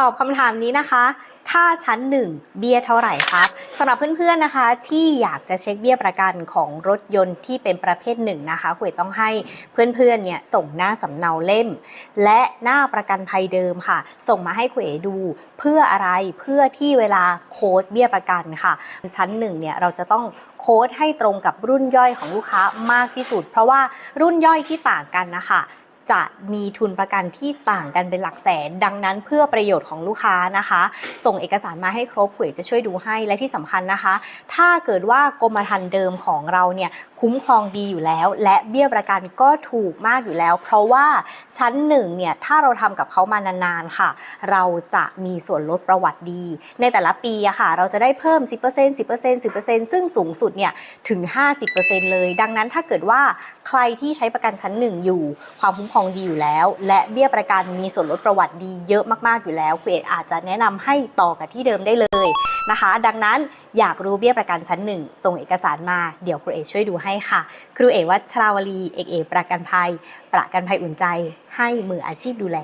ตอบคำถามนี้นะคะ ถ้าชั้น 1 เบี้ยเท่าไหร่ครับสำหรับเพื่อนๆนะคะ ที่อยากจะเช็คเบี้ยประกันของรถยนต์ที่เป็นประเภทหนึ่งนะคะคุยต้องให้เพื่อนๆเนี่ยส่งหน้าสำเนาเล่ม และหน้าประกันภัยเดิมค่ะ ส่งมาให้คุยดู เพื่ออะไรเพื่อที่เวลาโค้ดเบี้ยประกันค่ะ ชั้นหนึ่งเนี่ยเราจะต้องโค้ดให้ตรงกับรุ่นย่อยของลูกค้ามากที่สุด เพราะว่ารุ่นย่อยที่ต่างกันนะคะ จะมีทุนประกันที่ต่างกันเป็นหลักแสน ดังนั้นเพื่อประโยชน์ของลูกค้านะคะ ส่งเอกสารมาให้ครบคุยจะช่วยดูให้และที่สำคัญนะคะ ถ้าเกิดว่ากรมธรรม์เดิมของเราเนี่ยคุ้มครองดีอยู่แล้ว และเบี้ยประกันก็ถูกมากอยู่แล้ว เพราะว่าชั้นหนึ่งเนี่ยถ้าเราทำกับเขามานานๆค่ะ เราจะมีส่วนลดประวัติดี ในแต่ละปีอะค่ะ เราจะได้เพิ่ม 10% 10% 10%ซึ่งสูงสุดเนี่ยถึง 50%เลย ดังนั้นถ้าเกิดว่าใครที่ใช้ประกันชั้นหนึ่งอยู่ความคุ้มครองดีอยู่แล้ว และเบี้ยประกันมีส่วนลดประวัติดีเยอะมากๆอยู่แล้วคุณเอกอาจจะแนะนำให้ต่อกับที่เดิมได้เลยนะคะ ดังนั้นอยากรู้เบี้ยประกันชั้นหนึ่งส่งเอกสารมาเดี๋ยวครูเอกช่วยดูให้ค่ะ ครูเอกวัชราวลีเอกเอกประกันภัย ประกันภัยอุ่นใจ ให้มืออาชีพดูแล